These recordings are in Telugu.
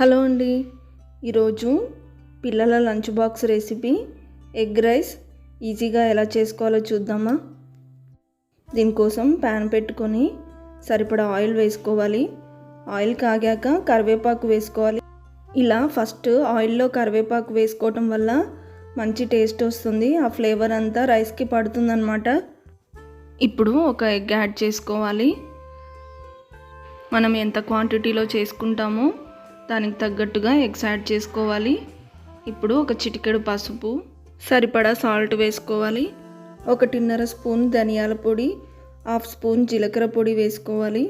హలో అండి. ఈరోజు పిల్లల lunch box recipe egg rice ఈజీగా ఎలా చేసుకోవాలో చూద్దామా? దీనికోసం ప్యాన్ పెట్టుకొని సరిపడా ఆయిల్ వేసుకోవాలి. ఆయిల్ కాగాక కరివేపాకు వేసుకోవాలి. ఇలా ఫస్ట్ ఆయిల్లో కరివేపాకు వేసుకోవటం వల్ల మంచి టేస్ట్ వస్తుంది. ఆ ఫ్లేవర్ అంతా రైస్కి పడుతుందన్నమాట. ఇప్పుడు ఒక ఎగ్ యాడ్ చేసుకోవాలి. మనం ఎంత క్వాంటిటీలో చేసుకుంటామో దానికి తగ్గట్టుగా ఎగ్స్ యాడ్ చేసుకోవాలి. ఇప్పుడు ఒక చిటికెడు పసుపు సరిపడా సాల్ట్ వేసుకోవాలి. ఒకటిన్నర స్పూన్ ధనియాల పొడి హాఫ్ స్పూన్ జీలకర్ర పొడి వేసుకోవాలి.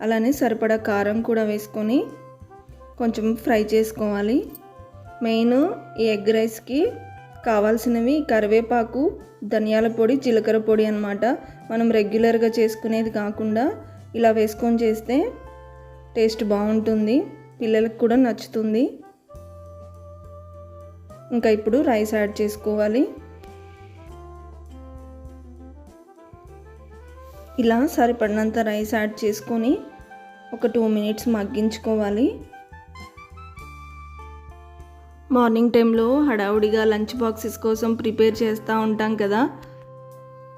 అలానే సరిపడా కారం కూడా వేసుకొని కొంచెం ఫ్రై చేసుకోవాలి. మెయిన్ ఈ ఎగ్ రైస్కి కావాల్సినవి కరివేపాకు ధనియాల పొడి జీలకర్ర పొడి అనమాట మనం రెగ్యులర్గా చేసుకునేది కాకుండా ఇలా వేసుకొని చేస్తే టేస్ట్ బాగుంటుంది. పిల్లలకు కూడా నచ్చుతుంది. ఇంకా ఇప్పుడు రైస్ యాడ్ చేసుకోవాలి. ఇలా సరిపడినంత రైస్ యాడ్ చేసుకొని ఒక టూ మినిట్స్ మగ్గించుకోవాలి. మార్నింగ్ టైంలో హడావుడిగా లంచ్ బాక్సెస్ కోసం ప్రిపేర్ చేస్తూ ఉంటాం కదా.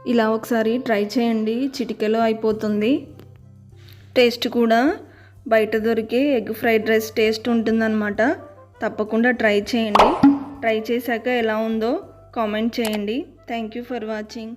ఇలా ఒకసారి ట్రై చేయండి. చిటికెలో అయిపోతుంది. టేస్ట్ కూడా బయట దొరికే ఎగ్ ఫ్రైడ్ రైస్ టేస్ట్ ఉంటుందన్నమాట. తప్పకుండా ట్రై చేయండి. ట్రై చేశాక ఎలా ఉందో కామెంట్ చేయండి. Thank you for watching